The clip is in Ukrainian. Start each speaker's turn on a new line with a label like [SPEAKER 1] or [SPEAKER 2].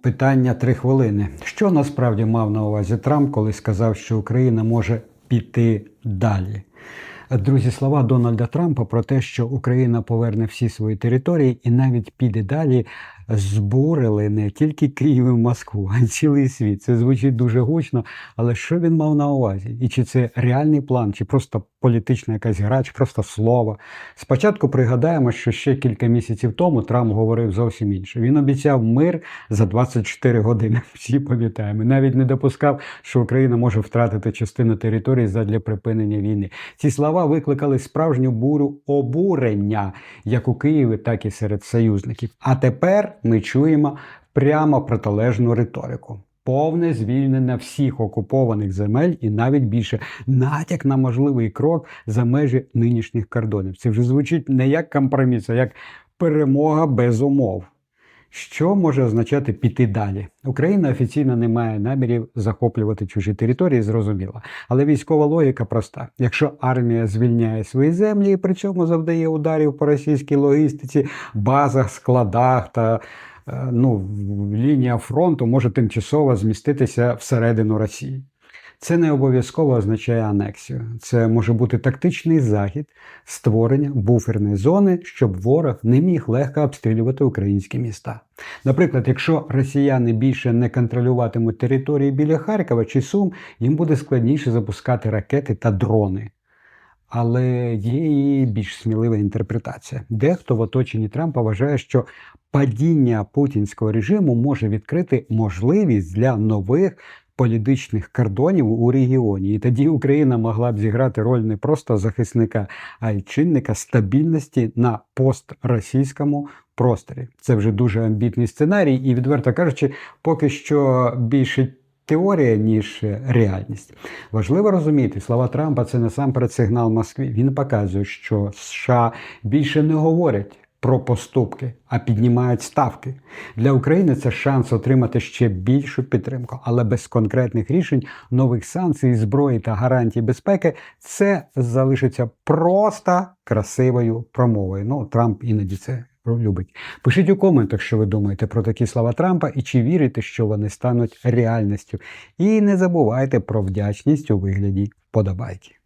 [SPEAKER 1] Питання три хвилини. Що насправді мав на увазі Трамп, коли сказав, що Україна може піти далі? Друзі, слова Дональда Трампа про те, що Україна поверне всі свої території і навіть піде далі, збурили не тільки Київ і Москву, а цілий світ. Це звучить дуже гучно. Але що він мав на увазі? І чи це реальний план, чи просто політична якась гра, чи просто слово? Спочатку пригадаємо, що ще кілька місяців тому Трамп говорив зовсім інше. Він обіцяв мир за 24 години. Всі пам'ятаємо. Навіть не допускав, що Україна може втратити частину території задля припинення війни. Ці слова викликали справжню бурю обурення як у Києві, так і серед союзників. А тепер ми чуємо прямо протилежну риторику. Повне звільнення всіх окупованих земель і навіть більше натяк на можливий крок за межі нинішніх кордонів. Це вже звучить не як компроміс, а як перемога без умов. Що може означати піти далі? Україна офіційно не має намірів захоплювати чужі території, зрозуміло. Але військова логіка проста: якщо армія звільняє свої землі і при цьому завдає ударів по російській логістиці, базах, складах та е, ну, лінія фронту може тимчасово зміститися всередину Росії. Це не обов'язково означає анексію. Це може бути тактичний захід створення буферної зони, щоб ворог не міг легко обстрілювати українські міста. Наприклад, якщо росіяни більше не контролюватимуть території біля Харкова чи Сум, їм буде складніше запускати ракети та дрони. Але є і більш смілива інтерпретація. Дехто в оточенні Трампа вважає, що падіння путінського режиму може відкрити можливість для нових політичних кордонів у регіоні. І тоді Україна могла б зіграти роль не просто захисника, а й чинника стабільності на постросійському просторі. Це вже дуже амбітний сценарій, і відверто кажучи, поки що більше. Теорія, ніж реальність. Важливо розуміти, слова Трампа це насамперед сигнал Москві. Він показує, що США більше не говорять про поступки, а піднімають ставки. Для України це шанс отримати ще більшу підтримку, але без конкретних рішень, нових санкцій, зброї та гарантій безпеки це залишиться просто красивою промовою. Ну, Трамп іноді це любить. Пишіть у коментах, що ви думаєте про такі слова Трампа і чи вірите, що вони стануть реальністю. І не забувайте про вдячність у вигляді вподобайки.